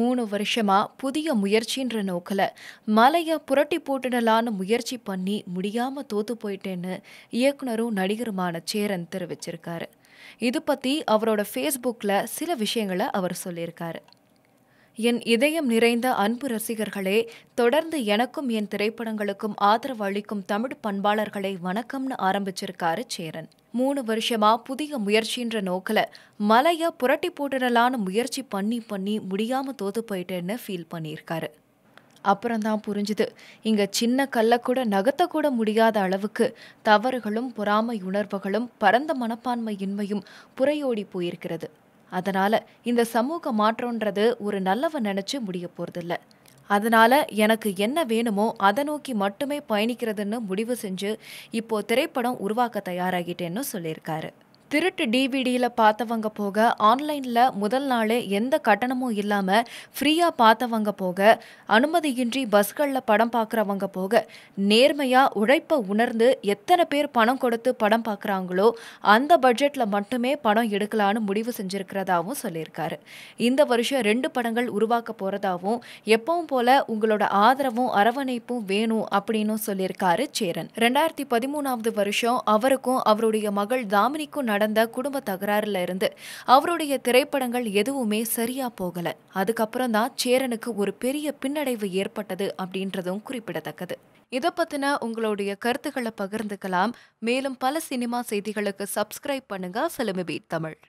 மூணு வருஷமா புதிய முயற்சின்ற நோக்கில் மலையை புரட்டி போட்டுடலான்னு முயற்சி பண்ணி முடியாமல் தோத்து போயிட்டேன்னு இயக்குனரும் நடிகருமான சேரன் தெரிவிச்சிருக்காரு. இது பற்றி அவரோட ஃபேஸ்புக்கில் சில விஷயங்களை அவர் சொல்லியிருக்காரு. என் இதயம் நிறைந்த அன்பு ரசிகர்களே தொடர்ந்து எனக்கும் என் திரைப்படங்களுக்கும் ஆதரவு அளிக்கும் தமிழ் பண்பாளர்களை வணக்கம்னு ஆரம்பிச்சிருக்காரு சேரன். மூணு வருஷமா புதிய முயற்சின்ற நோக்கில் மலையை புரட்டி போட்டுடலான்னு முயற்சி பண்ணி பண்ணி முடியாம தோத்து போயிட்டேன்னு ஃபீல் பண்ணியிருக்காரு. அப்புறம்தான் புரிஞ்சுது. இங்க சின்ன கல்லை கூட நகர்த்தக்கூட முடியாத அளவுக்கு தவறுகளும் பொறாமை உணர்வுகளும் பரந்த மனப்பான்மையின்மையும் புறையோடி போயிருக்கிறது. அதனால் இந்த சமூக மாற்றம்ன்றது ஒரு நல்லவன் நினச்சி முடிய போகிறதில்ல அதனால் எனக்கு என்ன வேணுமோ அதை நோக்கி மட்டுமே பயணிக்கிறதுன்னு முடிவு செஞ்சு இப்போது திரைப்படம் உருவாக்க தயாராகிட்டேன்னு சொல்லியிருக்காரு. திருட்டு டிவிடியில் பார்த்தவங்க போக ஆன்லைனில் முதல் நாளே எந்த கட்டணமும் இல்லாமல் ஃப்ரீயாக பார்த்தவங்க போக அனுமதியின்றி பஸ்களில் படம் பார்க்குறவங்க போக நேர்மையாக உழைப்பை உணர்ந்து எத்தனை பேர் பணம் கொடுத்து படம் பார்க்குறாங்களோ அந்த பட்ஜெட்டில் மட்டுமே படம் எடுக்கலான்னு முடிவு செஞ்சுருக்கிறதாவும் சொல்லியிருக்காரு. இந்த வருஷம் ரெண்டு படங்கள் உருவாக்க போகிறதாவும் எப்பவும் போல உங்களோட ஆதரவும் அரவணைப்பும் வேணும் அப்படின்னு சொல்லியிருக்காரு சேரன். ரெண்டாயிரத்தி பதிமூணாவது வருஷம் அவருக்கும் அவருடைய மகள் தாமினிக்கும் நடந்த குடும்ப தகராறுல இருந்து அவருடைய திரைப்படங்கள் எதுவுமே சரியா போகல. அதுக்கப்புறம் தான் சேரனுக்கு ஒரு பெரிய பின்னடைவு ஏற்பட்டது அப்படின்றதும் குறிப்பிடத்தக்கது. இதை பத்தின உங்களுடைய கருத்துக்களை பகிர்ந்துக்கலாம். மேலும் பல சினிமா செய்திகளுக்கு சப்ஸ்கிரைப் பண்ணுங்க. ஃபிலிமி தமிழ்.